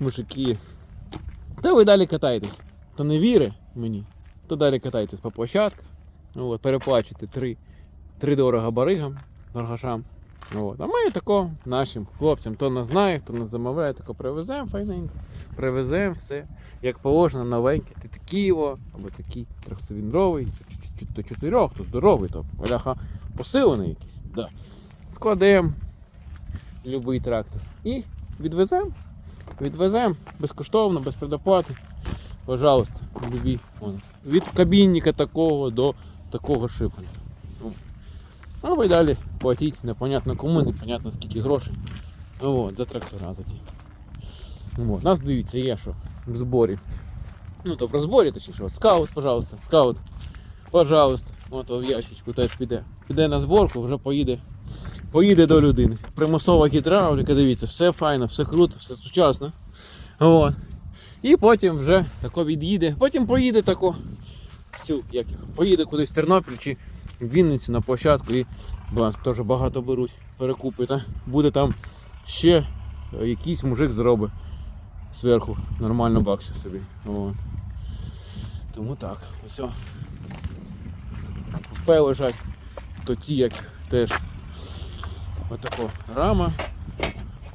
мужики. Та ви далі катаєтесь. То не віри мені, то далі катаєтесь по площадках. Ну, От, переплачуйте три, три дорога баригам, торгашам. От. А ми тако нашим хлопцям, хто нас знає, хто нас замовляє, тако привеземо файненько, привеземо все, як положено, новеньке. Ти такий або такий трьохциліндровий, то чотирьох, то здоровий, то бляха посилений якийсь. Да. Складемо любий трактор і відвеземо. Відвеземо безкоштовно, без предоплати. Пожалуйста, любі. Від кабінника такого до такого шифера. Ну. А ви далі платіть непонятно кому, непонятно скільки грошей. Ну, от, за трактора за ті. Ну, от. Нас дивіться, є що в зборі. Ну то в розборі точніше. От, скаут, пожалуйста, скаут. Пожалуйста. От в ящичку теж піде. Піде на зборку, вже поїде. Поїде до людини. Примусова гідравліка, дивіться, все файно, все круто, все сучасно. От. І потім вже тако від'їде. Потім поїде тако. Цю, як поїде кудись в Тернопіль чи в Вінницю на площадку і бо нас теж багато беруть, перекупи. Та? Буде там ще е, якийсь мужик зробить зверху нормально баксів собі. От. Тому так, ось. Купе лежать, то ті як теж отако рама,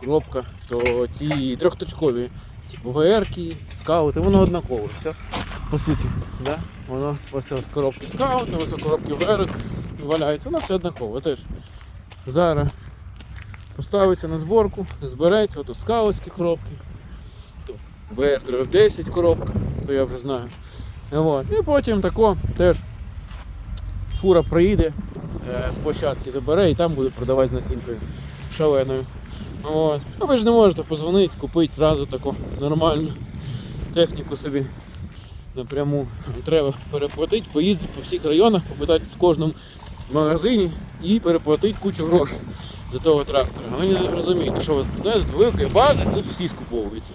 кропка, то ті трьохточкові, типу ВРки, скаути, воно однаково. Все, по суті, да? воно ось от коробки скаути, ось от коробки ВР валяються, воно все однаково. Теж зараз поставиться на зборку, збереться, ото скаутські коробки, то ВР 10 коробка, то я вже знаю. Вот. І потім тако теж фура приїде з площадки забере і там буде продавати з націнкою шаленою. От. Ну ви ж не можете позвонити, купити зразу таку нормальну техніку собі напряму. Треба переплатити, поїздити по всіх районах, попитати в кожному магазині і переплатити кучу грошей за того трактора. Ви не розумієте, що ви знаєте, з великої бази це всі скуповуються.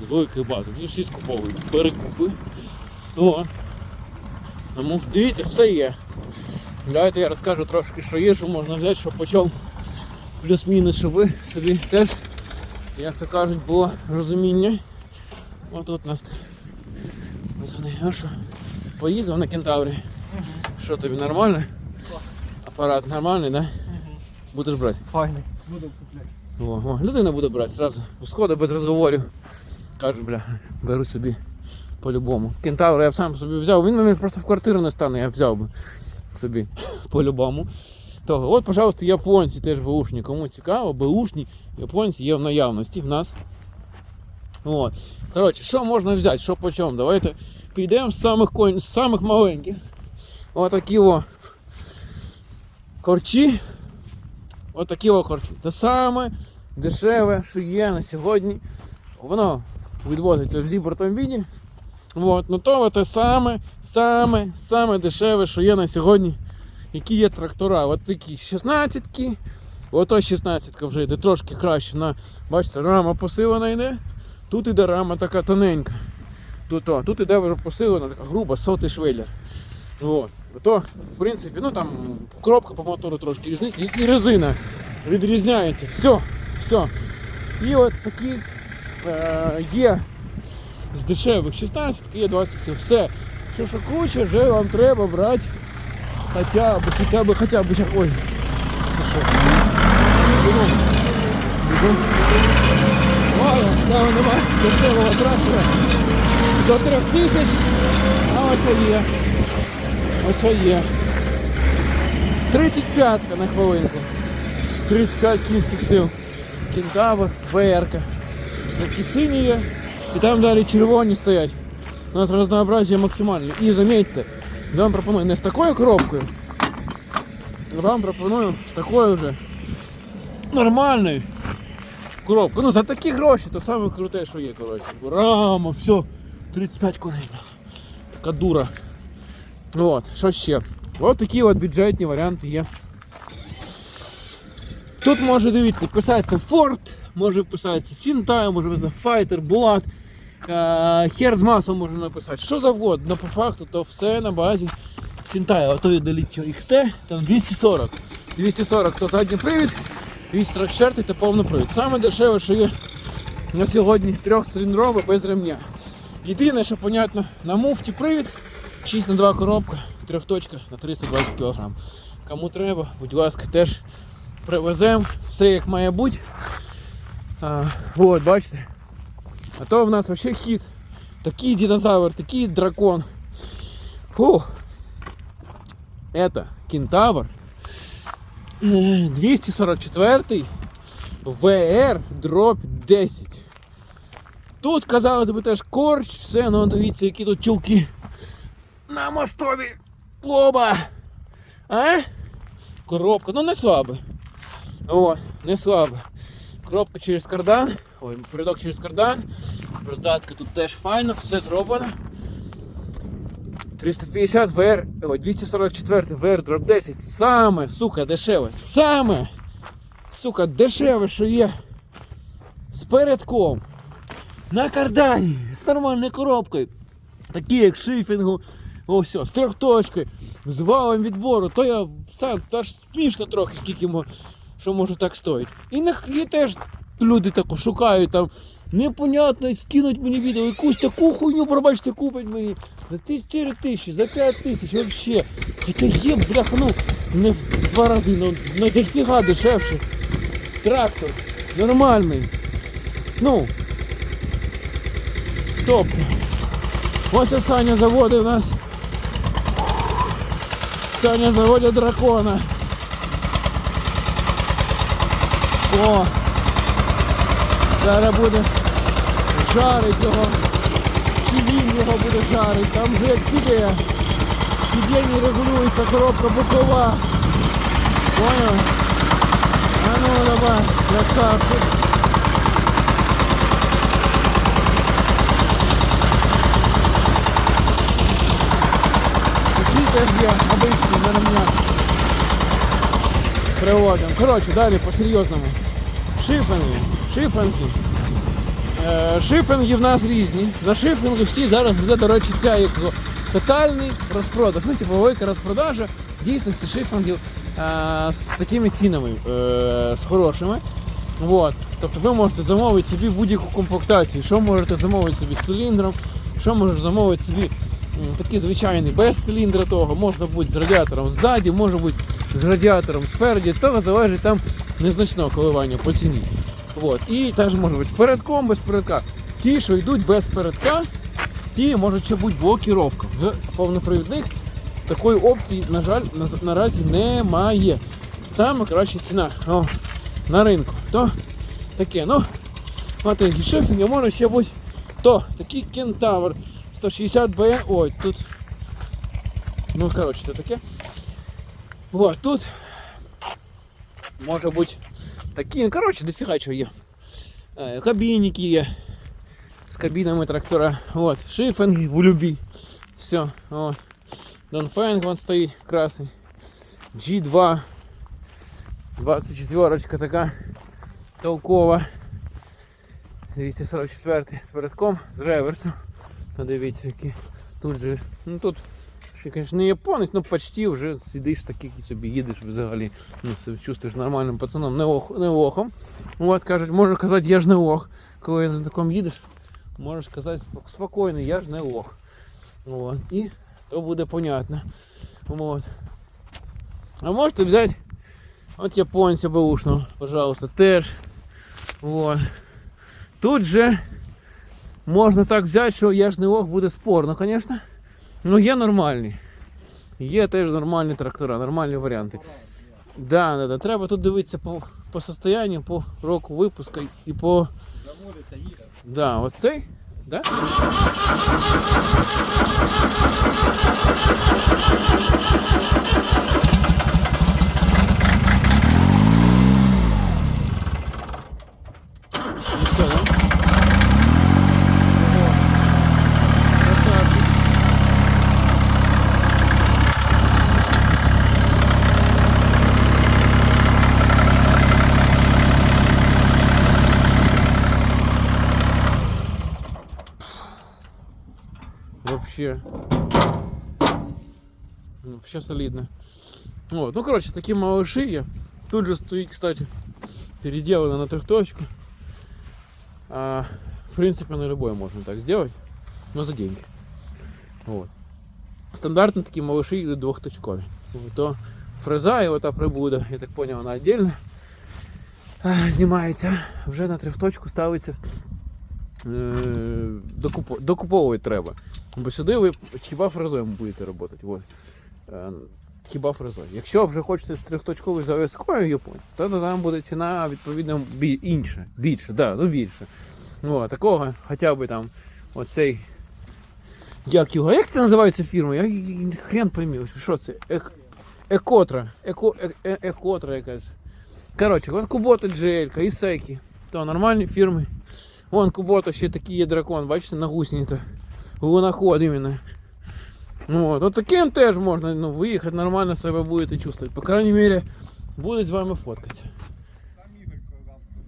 З великої бази, це всі скуповують. Перекупи. О. Тому дивіться, все є. Давайте я розкажу трошки, що є, що можна взяти, що почав плюс-мінус, щоб ви собі теж, як то кажуть, було розуміння. От тут у нас пацани, а що? Поїздив на кентаврі. Що тобі нормально? Клас. Апарат нормальний, да? Будеш брати? Файний. Буду купляти. О, о, людина буде брати зразу. Сходи без розговорів. Кажуть, бля, беру собі по-любому. Кентавр я б сам собі взяв. Він мені просто в квартиру не стане, я б взяв би собі по-любому. Того. От, пожалуйста, японці теж беушні. Кому цікаво, беушні японці є в наявності в нас. От. Коротше, що можна взяти, що по чому? Давайте підемо з самих, конь... з самих маленьких. Отакі о корчі. Отакі о корчі. Це саме дешеве, що є на сьогодні. Воно відвозиться в зібратому віді. От, ну то те саме, саме, саме дешеве, що є на сьогодні. Які є трактора. От такі 16-ки. Ото 16 вже йде трошки краще. На, бачите, рама посилена йде. Тут іде рама така тоненька. Тут, о, тут іде вже посилена, така груба, сотий швеллер. От. То, в принципі, ну там коробка по мотору трошки різниця, і резина відрізняється. Все, все. І от такі е, є з дешевих 16, є 27. Все. Що що куча, вже вам треба брати хоча б, хоча б, хоча б, ой. Ладно, цього немає дешевого трактора. До трьох тисяч, а ось є. Ось є. 35 на хвилинку. 35 кінських сил. Кінтавр, ВРК. Такі сині є. І там далі червоні стоять. У нас разнообразие максимальне. І замітьте, я вам пропоную не з такою коробкою. а Вам пропоную з такою вже нормальною коробкою. Ну за такі гроші, то саме круте, що є, коротше. Рама, все. 35 коней. бля. Така дура. От, що ще? Ось такі от бюджетні варіанти є. Тут може дивіться, писається Ford, може писатися Сінтай, може писатися Fighter, Булат, е, Хер з масом можна написати. Що завгодно, по факту то все на базі Сінтая. Ото є Delitio XT, там 240. 240 то задній привід, 244 то повний привід. Саме дешеве, що є на сьогодні трьохциліндрове без ремня. Єдине, що понятно, на муфті привід 6 на 2 коробка, трьохточка на 320 кг. Кому треба, будь ласка, теж привеземо, все як має бути. А, от, бачите. А то в нас взагалі хід. Такий динозавр, такий дракон. Фух. Это кентавр. Е, 244 VR дроп 10. Тут, казалось би, теж корч, все, ну дивіться, які тут чулки на мостові лоба. А? Коробка, ну не слабе. От, не слабе. Коробка через кардан. Ой, передок через кардан. Роздатка тут теж файно, все зроблено. 350 VR, ой, 244 VR Drop 10. Саме, сука, дешеве. Саме, сука, дешеве, що є. З передком. На кардані. З нормальною коробкою. Такі як шифінгу. О, все, з трьохточкою, з валом відбору, то я сам та ж смішно трохи, скільки що може так стоїть. І, і теж люди тако шукають там. Непонятно, скинуть мені відео, якусь таку хуйню, пробачте, купить мені за 4 тисячі, за 5 тисяч, вообще. Хоча є, бляха, ну, не в два рази, ну, на дофіга дешевше. Трактор, нормальний. Ну. Тобто. Ось Саня заводить у нас. Саня заводить дракона. О! Зараз буде жарить його. Чи він його буде жарить, там вже як піде. Сидіння регулюється, коробка бокова. Понял? А ну давай, красавчик. Такі теж є обичні на ремнях. Приводимо. Коротше, далі по-серйозному. Шифинги. Шифинги. Е, Шифинги в нас різні. На шифинги всі зараз йде, до речі, ця як тотальний розпродаж. Ну, типу, велика розпродажа дійсності шифингів е, з такими цінами, е, з хорошими. Вот. Тобто ви можете замовити собі будь-яку комплектацію. Що можете замовити собі з циліндром, що можете замовити собі такий звичайний без циліндра того, можна бути з радіатором ззаді, може бути з радіатором спереді, то залежить там незначного коливання по ціні. От. І теж може бути передком, без передка. Ті, що йдуть без передка, ті можуть ще бути блокіровка. В повнопривідних такої опції, на жаль, на- наразі немає. Саме краща ціна о, на ринку. То таке, ну, маленький шифінг, а може ще бути то такий кентавр 160 б Ой, тут. Ну, коротше, це таке. Вот, тут може бути такі, ну, коротше, дофіга чого є. Е, Кабінники є. З кабінами трактора. Вот, шифинги в любі. Все, вот. Донфенг вон стоїть красний. G2. 24 така толкова. 244 з передком, з реверсом. Ну, дивіться, які тут же. Ну тут ще, звісно, не японець, ну почти вже сидиш такий собі їдеш взагалі. Ну, себе чувствуєш нормальним пацаном, не, ох, не лохом. От кажуть, можна казати, я ж не лох. Коли на такому їдеш, можеш казати спок- спокійно, я ж не лох. От. І то буде понятно. Вот. А можете взяти от японця баушного, пожалуйста, теж. Вот. Тут же можна так взяти, що я ж не лох буде спорно, звісно. Ну є нормальні. Є теж нормальні трактора, нормальні варіанти. Да, да, да. Треба тут дивитися по, по состоянню, по року випуску і по. Заводиться, їде. Да, оцей. Да? Вообще. Ну, Вообще солидно. Вот. Ну, короче, такие малыши я. Тут же стоит, кстати, переделано на трехточку. А, в принципе, на любой можно так сделать, но за деньги. Вот. Стандартно такі малыши йдуть двохточкові. То фреза і ота прибуда, я так поняв, вона віддільно а, знімається. Вже на трьохточку ставиться. Е, докупо- докуповувати треба. Бо сюди ви хіба фрезою будете працювати. От. Е, Хіба фрезою. Якщо вже хочете з трьохточковою зав'язкою японців, то, там буде ціна відповідно бі- інша, більше, да, ну більше. О, такого хоча б там оцей. Як його? Як це називається фірма? Я хрен поймів, що це? Ек... Екотра. Еко... Е... Е... Екотра якась. Коротше, вон Кубота Джелька, Ісекі. То нормальні фірми. Вон Кубота ще такий є дракон, бачите, на гусениці. Луноход іменно. Ну, от, от таким теж можна ну, виїхати, нормально себе будете чувствувати. По крайней мере, будуть з вами фоткатися. Там Ігор казав, що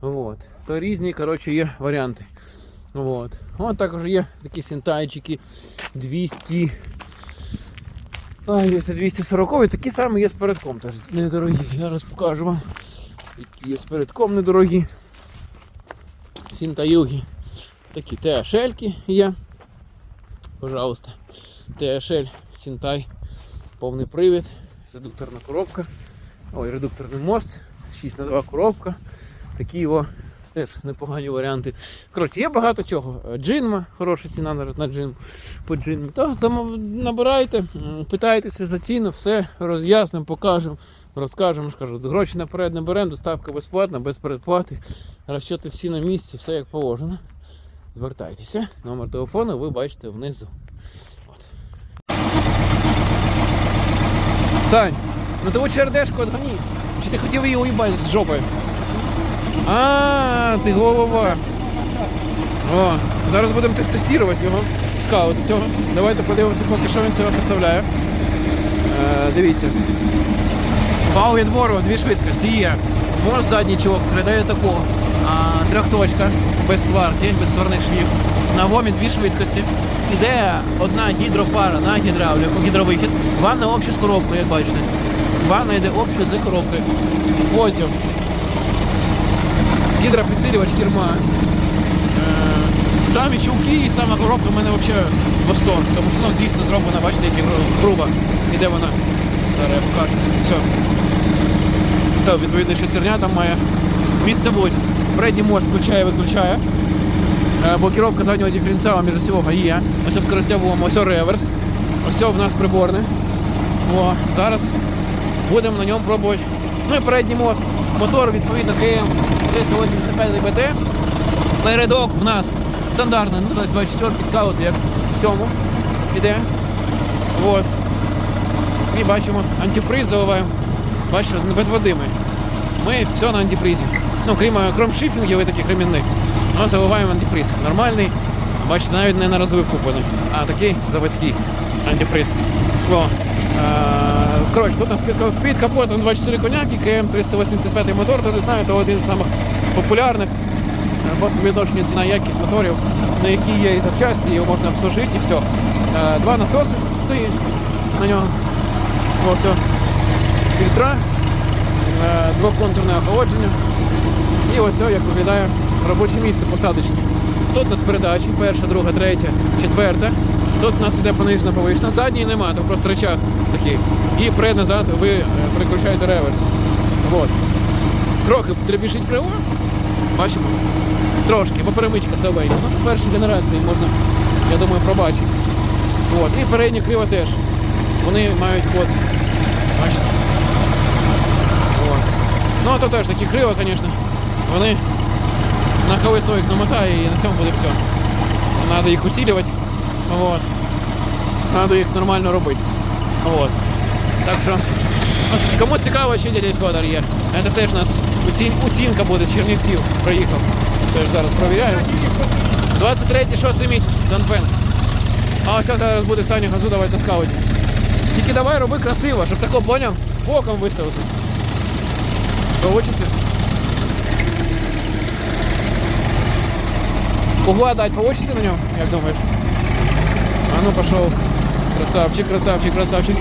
можна Вот. То різні, коротше, є варіанти. Вот. От також є такі синтайчики 200. А, є це 240 такі самі є з передком, теж недорогі. Зараз покажу вам. Які є з передком недорогі. Синтаюги. Такі THL є. Пожалуйста. THL, Синтай, повний привід, редукторна коробка. Ой, редукторний мост, 6 на 2 коробка. Такі його теж непогані варіанти. Коротше, є багато чого. Джинма, хороша ціна на, джин по джинмі. То набирайте, питайтеся за ціну, все роз'яснимо, покажемо, розкажемо. Кажу, гроші наперед не беремо, доставка безплатна, без передплати. Розчоти всі на місці, все як положено. Звертайтеся. Номер телефону ви бачите внизу. От. Сань, ну ти лучше РДшку отгони. Чи ти хотів її уїбати з жопою? А, ти голова. О, зараз будемо тес- тестувати його. Скаут цього. Давайте подивимося, поки що він себе представляє. Е, дивіться. Вал відбору, дві швидкості є. Мост задній чувак передає такого. Трьохточка, без сварки, без сварних швів. На вомі дві швидкості. Іде одна гідропара на гідравліку, гідровихід. Ванна обща з коробкою, як бачите. Ванна йде обща з коробкою. Потім гідропідсилювач керма. Е, Самі чулки і сама коробка в мене взагалі восторг, тому що ну, дійсно зроблена, бачите, як грубо. Іде вона. Зараз я покажу. Все. Так, відповідно, шестерня там має місце бути. Передній мост включає, виключає. Е, Блокировка заднього диференціала між всього є. Ось скоростьовуємо, ось реверс. Ось в нас приборне. О, зараз будемо на ньому пробувати. Ну і передній мост. Мотор відповідно КМ 385 ДБТ. Передок в нас стандартний, ну так 24 скаут, як в цьому іде. От. І бачимо, антифриз заливаємо. Бачите, без води ми. Ми все на антифризі. Ну, крім, крім шифінгів і таких ремінних. Ну, заливаємо антифриз. Нормальний. Бачите, навіть не на розбив куплений, а такий заводський антифриз. О, е, коротше, тут у нас під, ка- під капотом 24 коняки, КМ 385 мотор, то не знаю, то один з самих популярних. Е, По співвідношенню ціна якість моторів, на які є і запчасті, його можна обслужити і все. Е, Два насоси стоїть на нього. О, все. Фільтра, е, двоконтурне охолодження. І ось як виглядає робоче місце посадочне. Тут у нас передачі, перша, друга, третя, четверта. Тут у нас іде понижена повишена. Задній нема, то просто рычаг такий. І перед-назад ви е, переключаєте реверс. Вот. Трохи дребіжить криво. Бачимо? Трошки, бо перемичка совейна. Ну, першій генерації можна, я думаю, пробачити. От. І передні крива теж. Вони мають ход. Бачите? От. Ну, а то теж такі крива, звісно. Вони на колесо їх намотає і на цьому буде все. Треба їх усилювати. Вот. Треба їх нормально робити. Вот. Так що, кому цікаво, ще дядя Федор є. Це теж у нас оцінка буде з Чернівців. Приїхав. Теж зараз провіряю. 23-6 місяць, Донфен. А ось зараз буде Саня газу давати на скауті. Тільки давай роби красиво, щоб тако поняв, боком виставився. Получиться. Угла дать получится на нем, як думаешь? А ну пошел. Красавчик, красавчик, красавчик.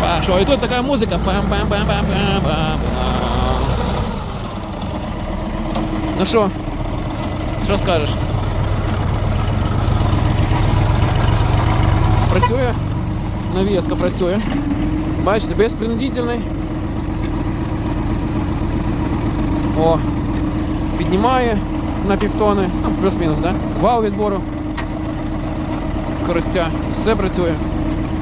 Пошел. И тут такая музыка. пам пам пам пам пам пам Ну що? Що скажеш? Працює? Навіска працює. Бачите, безпринудительний. О, піднімає На півтони, ну, плюс-мінус, да? Вал відбору. Скоростя. Все працює.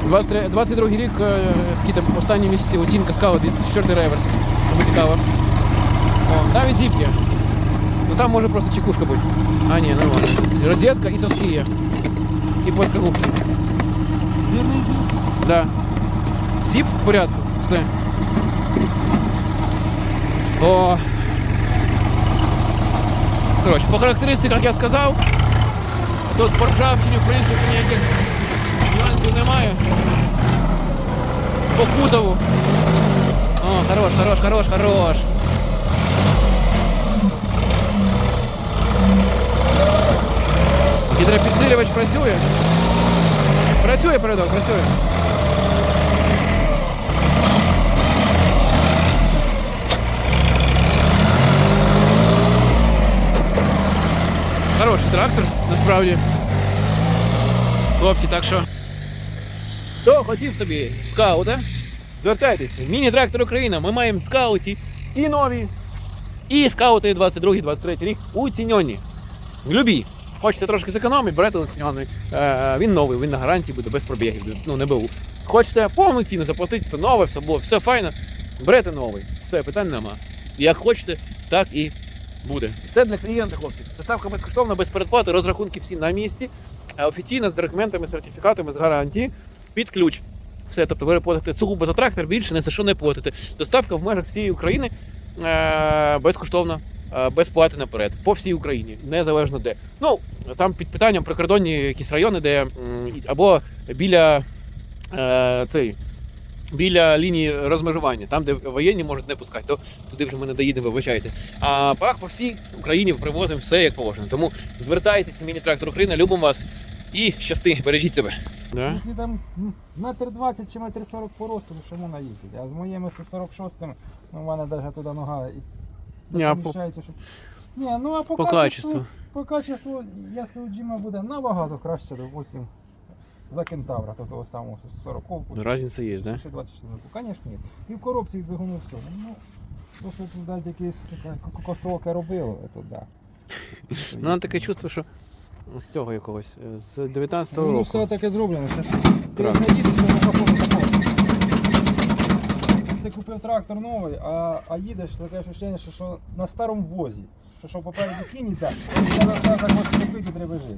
23 22 рік, е, які там останні місяці оцінка скала 204 реверс. Кому цікаво. О, навіть зіп. Ну там може просто чекушка бути. А, ні, нормально. Розетка і соски є. І плоскогубці. Да. Зіп в порядку. Все. О. Коротше, по характеристиках я сказав. Тут по ржавчині, в принципі, ніяких нюансів немає. По кузову. О, хорош, хорош, хорош, хорош. Гідропідсилювач працює. Працює передок, працює. Хороший трактор, насправді. Хлопці, так що. Хто хотів собі скаута, звертайтеся. Міні-трактор Україна. Ми маємо скауті і нові, і скаути 22-23 рік уціньоні. Любі. Хочете трошки зекономити, берете уціньоний. Е, він новий, він на гарантії буде без пробігів, ну не БУ. Хочете повну ціну заплатити, то нове, все було, все файно. Берете новий. Все, питань нема. Як хочете, так і буде. Все для клієнта, хлопці. Доставка безкоштовна, без передплати, розрахунки всі на місці. Е, Офіційно з документами, сертифікатами, з гарантії, під ключ. Все, тобто ви платите сугубо за трактор, більше не за що не платите. Доставка в межах всієї України е, безкоштовна, е, без плати наперед, по всій Україні, незалежно де. Ну, там під питанням прикордонні якісь райони, де або біля цей. Біля лінії розмежування, там, де воєнні можуть не пускати, то туди вже ми не доїдемо, вибачайте. А так по всій Україні привозимо все як положено. Тому звертайтеся, міні-трактор Україна, любимо вас і щасти, бережіть себе. Да? Якщо там метр двадцять чи метр сорок по росту, то що можна. А з моїми 46 ну, в мене навіть туди нога і поміщається, щоб... Ні, ну а по, По качеству, качеству. по качеству, я скажу, Джима буде набагато краще, допустим, за кентавра, то того самого 40-ку. Разниця є, да? Ще 24 Звісно, є. І в коробці і в двигуну все. Ну, то, що тут дать якісь ко- косоке робило, це да. Ну, нам таке чувство, що з цього якогось, з 19-го Ну, року. все таке зроблено. Це ж Ти Так. не їдеш, то на капоту капот. Ти купив трактор новий, а, а їдеш, таке ощущення, що, що на старому возі. Що, що попереду кінь йде, треба все так ось купити треба жити.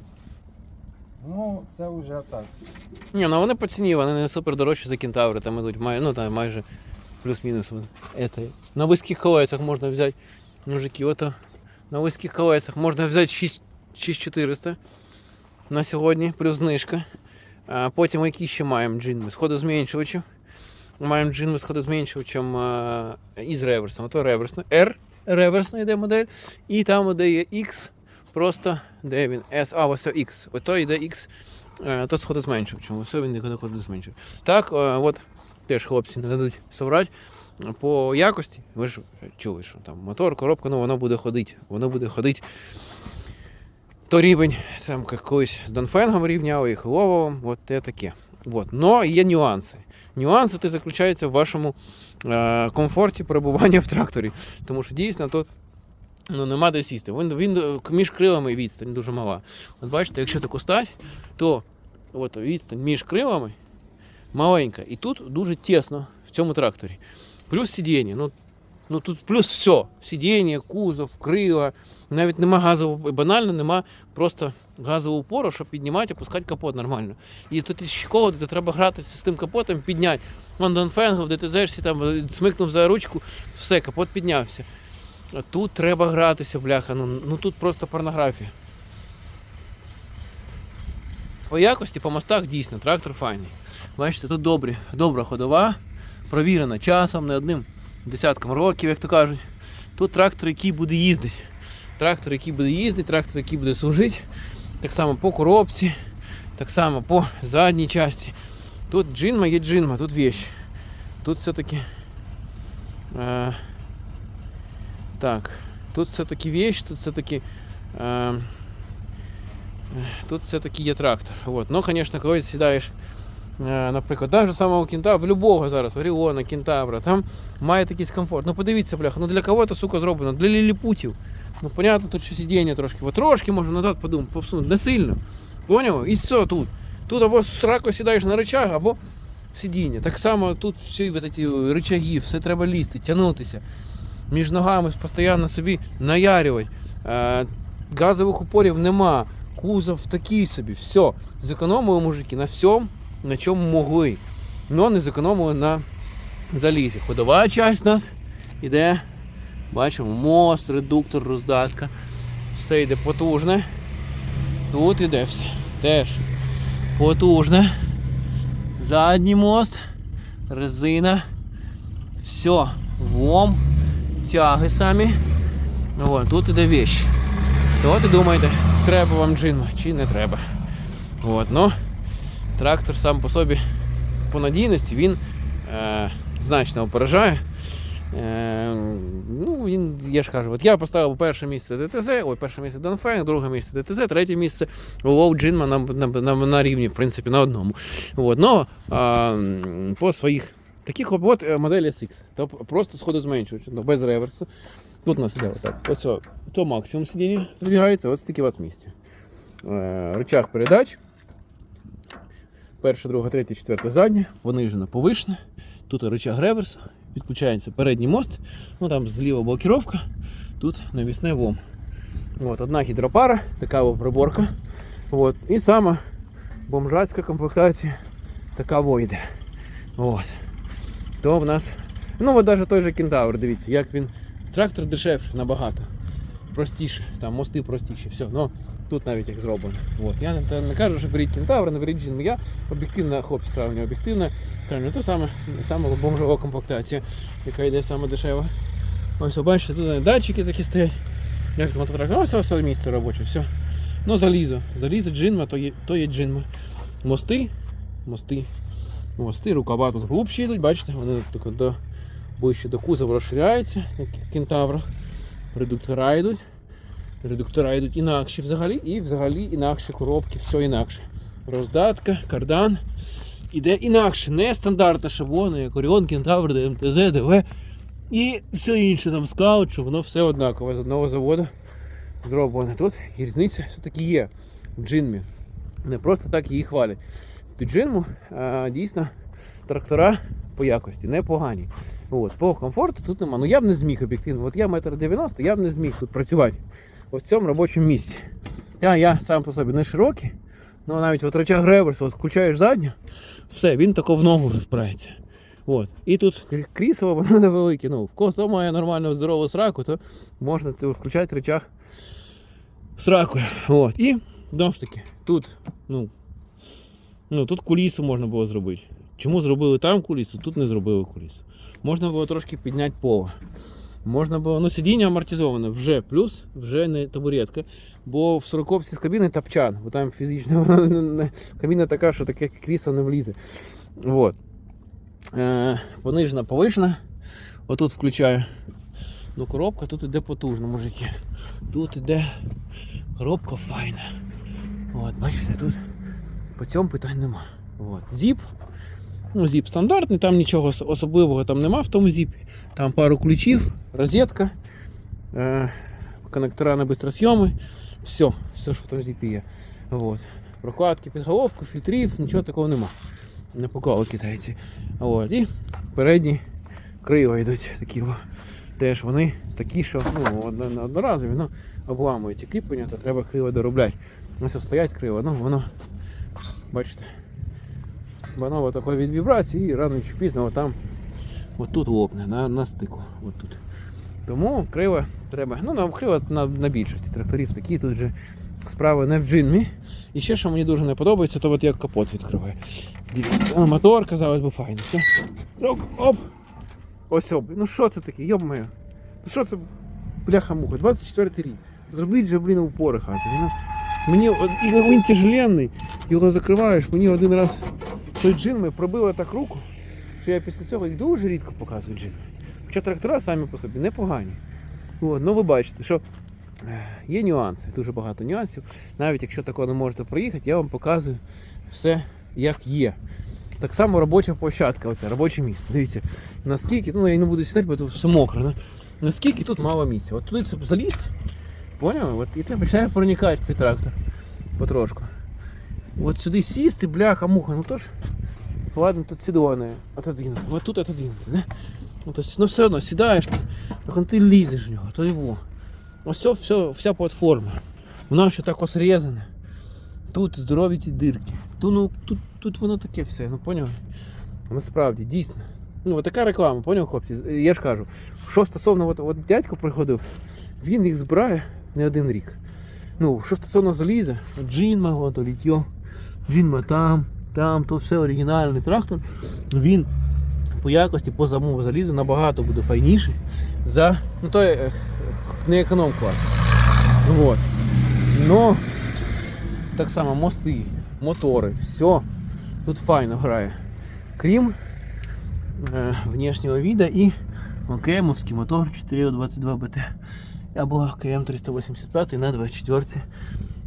Ну, це вже так. Ні, ну вони по ціні, вони не супер дорожчі за кентаври, там ідуть май, ну, там майже плюс-мінус. Это. На вузьких колесах можна взяти, мужики, ото на вузьких колесах можна взяти 6 6400 на сьогодні, плюс знижка. А потім які ще маємо джинми? Сходозмінчувачів. Маємо джинми з ходозмінчувачем а, і з реверсом. Ото реверсна. R реверсна йде модель. І там де є X, просто де він? S, а ось X. Ото йде X Е, то сходозменшувачем. Ось він ніколи сходозменшує. Так, е, от теж хлопці не дадуть соврати. По якості, ви ж чули, що там мотор, коробка, ну воно буде ходити. Воно буде ходити. То рівень там колись з Донфенгом рівняли і Хлововим, от те таке. От. Но є нюанси. Нюанси ти заключаються в вашому е, комфорті перебування в тракторі. Тому що дійсно тут ну, нема де сісти. Він, він е, між крилами відстань дуже мала. От бачите, якщо таку стать, то от відстань між крилами маленька. І тут дуже тісно в цьому тракторі. Плюс сидіння. Ну, ну тут плюс все. Сидіння, кузов, крила. Навіть нема газового, банально нема просто газового упору, щоб піднімати, опускати капот нормально. І тут ще колоди, то треба гратися з тим капотом, підняти. Вон Донфенго, в ДТЗшці там е, смикнув за ручку, все, капот піднявся. Тут треба гратися, бляха. Ну, ну тут просто порнографія. По якості, по мостах дійсно, трактор файний. Бачите, тут добрі, добра ходова, провірена часом, не одним десятком років, як то кажуть. Тут трактор, який буде їздити. Трактор, який буде їздити, трактор, який буде служити. Так само по коробці, так само по задній часті. Тут джинма є джинма, тут вещь. Тут все-таки. Е, так, Тут все-таки вещь, тут все-таки. Е, тут все-таки є трактор. От. Ну, звісно, коли сідаєш, е, наприклад, навіть самого кінта, в любого зараз, Оріона, Кентавра, там має якийсь комфорт. Ну подивіться, бляха, ну для кого це, сука, зроблено? Для ліліпутів. Ну, понятно, тут ще сидіння трошки. От трошки можна назад подумати, посунути, не сильно. Поняв? І все тут. Тут або срако сідаєш на речах, або сидіння. Так само тут всі ці рычаги, все треба лізти, тягнутися. Між ногами постійно собі наярювати. Е, газових упорів нема. Кузов такий собі. Все. Зекономили мужики на всьому, на чому могли. Но не зекономили на залізі. Ходова часть у нас іде. Бачимо, мост, редуктор, роздатка. Все йде потужне. Тут іде все. Теж потужне. Задній мост, резина. Все. Вом, тяги самі. О, тут іде вещь. То от і думаєте, треба вам джинма чи не треба. От, ну, трактор сам по собі по надійності він е, значно опережає. Е, ну, він, я ж кажу, от я поставив перше місце ДТЗ, ой, перше місце Донфенг, друге місце ДТЗ, третє місце Вов Джинма на, на, на, на рівні, в принципі, на одному. От, но, а, м, по своїх таких от, е, модель SX, то просто сходозменшувач, ну, без реверсу. Тут у нас іде отак. Ось то максимум сидіння збігається, ось такі у вас місця. Е, рычаг передач. Перша, друга, третя, четверта, задня, понижена, повишена. Тут рычаг реверсу, підключається передній мост, ну там зліва блокіровка, тут навісне ВОМ. От, одна гідропара, така приборка. От, і сама бомжацька комплектація така войде. От. То в нас. Ну от навіть той же кентавр, дивіться, як він. Трактор дешевше набагато. Простіше, там мости простіші, все. Ну, тут навіть як зроблено. От. Я не, не кажу, що беріть кентавр, не беріть джин. Я об'єктивно, хлопці, сравнюю об'єктивно. Кажу, то саме, саме бомжова комплектація, яка йде саме дешева. Ось, бачите, тут датчики такі стоять. Як з мототрактором, ось ось місце робоче, все. Ну, залізо. Залізо, джинма, то є, то є джинма. Мости, мости, мости, рукава тут глубші йдуть, бачите, вони тако до, ближче до кузова розширяються, як в. Редуктора йдуть. Редуктора йдуть інакші взагалі, і взагалі інакші коробки, все інакше. Роздатка, кардан. Іде інакше, не стандартна шаблона, як Оріон, Кентавр, ДМТЗ, ДВ і все інше там скаут, що воно все однакове з одного заводу зроблено. Тут і різниця все-таки є в джинмі. Не просто так її хвалять. Тут джинму дійсно трактора по якості непогані. От, по комфорту тут нема. Ну я б не зміг об'єктивно. От я метр 90, я б не зміг тут працювати в цьому робочому місці. Я, я сам по собі не широкий, ну навіть от речах реверсу, от включаєш задню, все, він тако в ногу вже. От. І тут крі- крісло, воно невелике. Ну, в кого має нормальну здорову сраку, то можна включати речах сракою. От. І знову ж таки, тут, ну, ну, тут кулісу можна було зробити. Чому зробили там кулісу, тут не зробили кулісу. Можна було трошки підняти поле. Можна було, ну сидіння амортизоване вже плюс, вже не табуретка. Бо в сороковці з кабіни тапчан, бо там фізично кабіна така, що таке крісло не влізе. Вот. Е, понижена, повишена. Отут включаю. Ну, коробка тут іде потужно, мужики. Тут іде коробка файна. От, бачите, тут по цьому питань нема. От. Зіп. Ну, зіп стандартний, там нічого особливого там нема в тому зіпі. Там пару ключів, розетка, е, коннектора на бистросйоми. Все, все, що в тому зіпі є. От. Прокладки під головку, фільтрів, нічого такого нема. Не поколи китайці. От. І передні крила йдуть такі. Теж вони такі, що ну, одно- одноразові, ну, обламують ці кріплення, то треба криво доробляти. Ось стоять криво, ну воно, бачите, воно таке від вібрації і рано чи пізно там отут лопне на, на стику. Отут. Тому криво треба. Ну, на криво на, на більшості тракторів такі тут же справи не в джинмі. І ще, що мені дуже не подобається, то от як капот відкриває. Дивіться, мотор, казалось би, файний. Все. Оп, оп. Ось оп. Ну що це таке? Йоб моє. Ну що це бляха-муха? 24 рік. Зробіть же, блін, упори хазі. Ну, мені він тяжеленний, його закриваєш, мені один раз той джин ми пробило так руку, що я після цього їх дуже рідко показую джин. Хоча трактора самі по собі непогані. От, ну ви бачите, що е, є нюанси, дуже багато нюансів. Навіть якщо такого не можете проїхати, я вам показую все як є. Так само робоча площадка, оце робоче місце. Дивіться, наскільки, ну я не буду сідати, бо тут все мокре. Ну, наскільки тут мало місця. От туди це залізти, поняв? От, і ти починає проникати в цей трактор потрошку. От сюди сісти, бляха, муха, ну то ж. Ладно, тут сідоне, отодвинути. Вот тут отодвинути, да? Ну, то есть, ну все одно сідаєш, так ти лізеш в нього, то його. Ось все, вся платформа. Вона ще так ось різана. Тут здорові ті дирки. Тут, ну, тут, тут воно таке все, ну поняв? Насправді, дійсно. Ну, от така реклама, поняв, хлопці? Я ж кажу, що стосовно, от, от дядько приходив, він їх збирає не один рік. Ну, що стосовно заліза, от Джинма, от літьо, Джинма там, там, то все оригінальний трактор. Він по якості, по самому залізу набагато буде файніший за ну, той е, не економ клас. Вот. Но так само мости, мотори, все тут файно грає. Крім е, внешнього віда і КМовський мотор 422 БТ. Або КМ 385 на 24.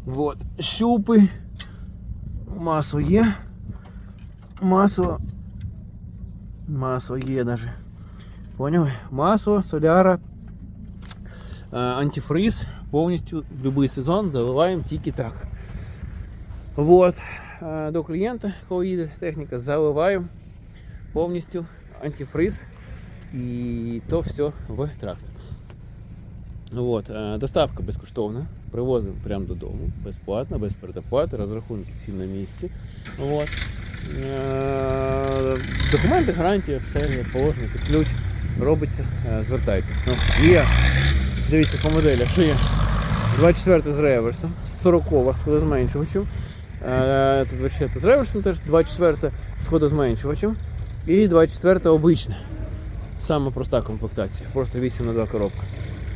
Вот. Щупи. Масло є. Масло. Масло є даже. Поняв? Масло, соляра, е, антифриз. Повністю в будь-який сезон заливаємо тільки так. Вот. Е, До клієнта, коли їде техніка, заливаємо повністю антифриз і то все в трактор. Вот. е, Доставка безкоштовна. Привозимо прямо додому, безплатно, без передоплати, розрахунки всі на місці. Вот. Е, Документи, гарантія, все як положено, під ключ робиться, е, звертайтесь. Ну, є, дивіться по моделях, що є 24 з реверсом, 40 сходозменшувачем. Е, Тут 24 з реверсом, теж 24 з сходозменшувачем. І 24 обична. Саме проста комплектація, просто 8 на 2 коробка.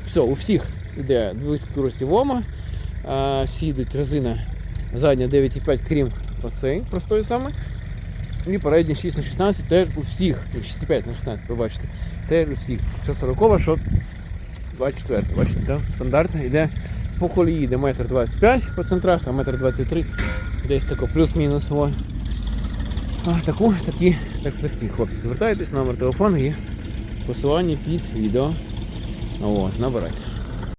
Все, у всіх йде дві скорості ВОМа, а, всі йдуть резина задня 9,5, крім оцей простої саме. І передня 6 на 16 теж у всіх, ну, 6,5 на 16, пробачте, теж у всіх. Що 40, що 24. Бачите, так? Стандартно йде по колії йде метр 25 по центрах, а метр 23 десь тако плюс-мінус. О. Таку, такі, так, такі хлопці. Звертайтесь, номер телефону є посилання під відео. От, набирайте.